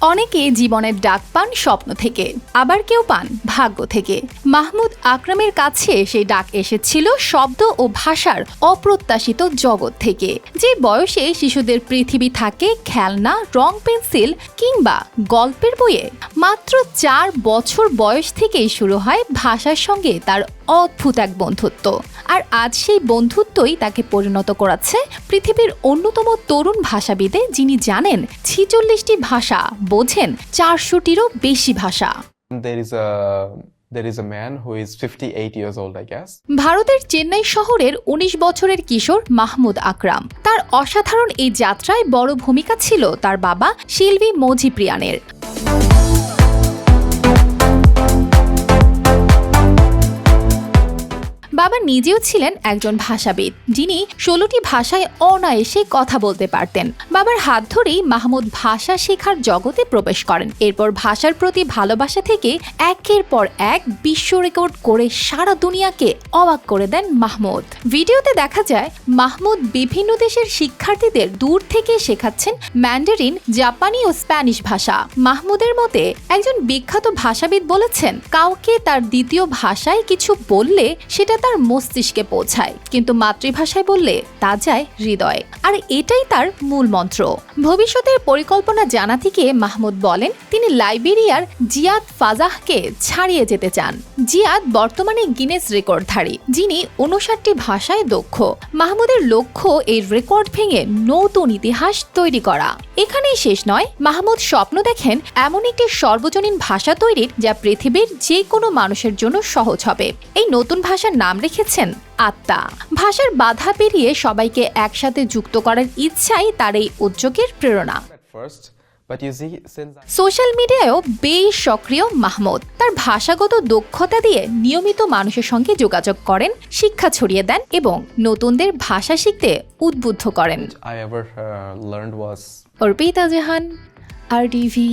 অনেকে জীবনের ডাক পান স্বপ্ন থেকে, আবার কেউ পান ভাগ্য থেকে। মাহমুদ আকরামের কাছে সেই ডাক এসেছিল শব্দ ও ভাষার অপ্রত্যাশিত জগৎ থেকে, যে বয়সে শিশুদের পৃথিবী থাকে খেলনা, রং পেন্সিল কিংবা গল্পের বইয়ে। মাত্র চার বছর বয়স থেকেই শুরু হয় ভাষার সঙ্গে তার অদ্ভুত এক বন্ধুত্ব। আর আজ সেই বন্ধুত্বই তাকে পরিণত করাচ্ছে পৃথিবীর অন্যতম তরুণ ভাষাবিদে যিনি জানেন ছিচল্লিশটি ভাষা বোঝেন চারশোটিরও বেশি ভাষা। There is a there is a man who is 58 years old, I guess. ভারতের চেন্নাই শহরের ১৯ বছরের কিশোর মাহমুদ আকরাম। তার অসাধারণ এই যাত্রায় বড় ভূমিকা ছিল তার বাবা শিলভি মজিপ্রিয়ানের। বাবা নিজেও ছিলেন একজন ভাষাবিদ, যিনি ষোলোটি ভাষায় অনায়াসে কথা বলতে পারতেন। বাবার হাত ধরেই মাহমুদ ভাষা শেখার জগতে প্রবেশ করেন। এরপর ভাষার প্রতি ভালোবাসা থেকে একের পর এক বিশ্ব রেকর্ড করে সারা দুনিয়াকে অবাক করে দেন মাহমুদ। ভিডিওতে দেখা যায়, মাহমুদ বিভিন্ন দেশের শিক্ষার্থীদের দূর থেকে শেখাচ্ছেন ম্যান্ডারিন, জাপানি ও স্প্যানিশ ভাষা। মাহমুদের মতে, একজন বিখ্যাত ভাষাবিদ বলেছেন, কাউকে তার দ্বিতীয় ভাষায় কিছু বললে সেটা তার মস্তিষ্কে পৌঁছায়, কিন্তু মাতৃভাষায় বললে তা যায় হৃদয়। আর এটাই তার মূল মন্ত্র। ভবিষ্যতের পরিকল্পনা জানা থেকে মাহমুদ বলেন, তিনি লাইবেরিয়ার জিয়াদ ফাজাহকে ছাড়িয়ে যেতে চান। জিয়াদ বর্তমানে গিনেস রেকর্ডধারী, যিনি উনষাটটি ভাষায় দক্ষ। মাহমুদের লক্ষ্য এই রেকর্ড ভেঙে নতুন ইতিহাস তৈরি করা। এখানেই শেষ নয়, মাহমুদ স্বপ্ন দেখেন এমন একটি সর্বজনীন ভাষা তৈরির, যা পৃথিবীর যে কোনো মানুষের জন্য সহজ হবে। এই নতুন ভাষার নাম রেখেছেন আত্মা। ভাষার বাধা পেরিয়ে সবাইকে একসাথে যুক্ত করার ইচ্ছাই তার এই উদ্যোগের প্রেরণা। সোশ্যাল মিডিয়ায়ও বেশ সক্রিয় মাহমুদ। তার ভাষাগত দক্ষতা দিয়ে নিয়মিত মানুষের সঙ্গে যোগাযোগ করেন শিক্ষা ছড়িয়ে দেন এবং নতুনদের ভাষা শিখতে উদ্বুদ্ধ করেন। Uh, অর্পিতা জাহান আর টিভি.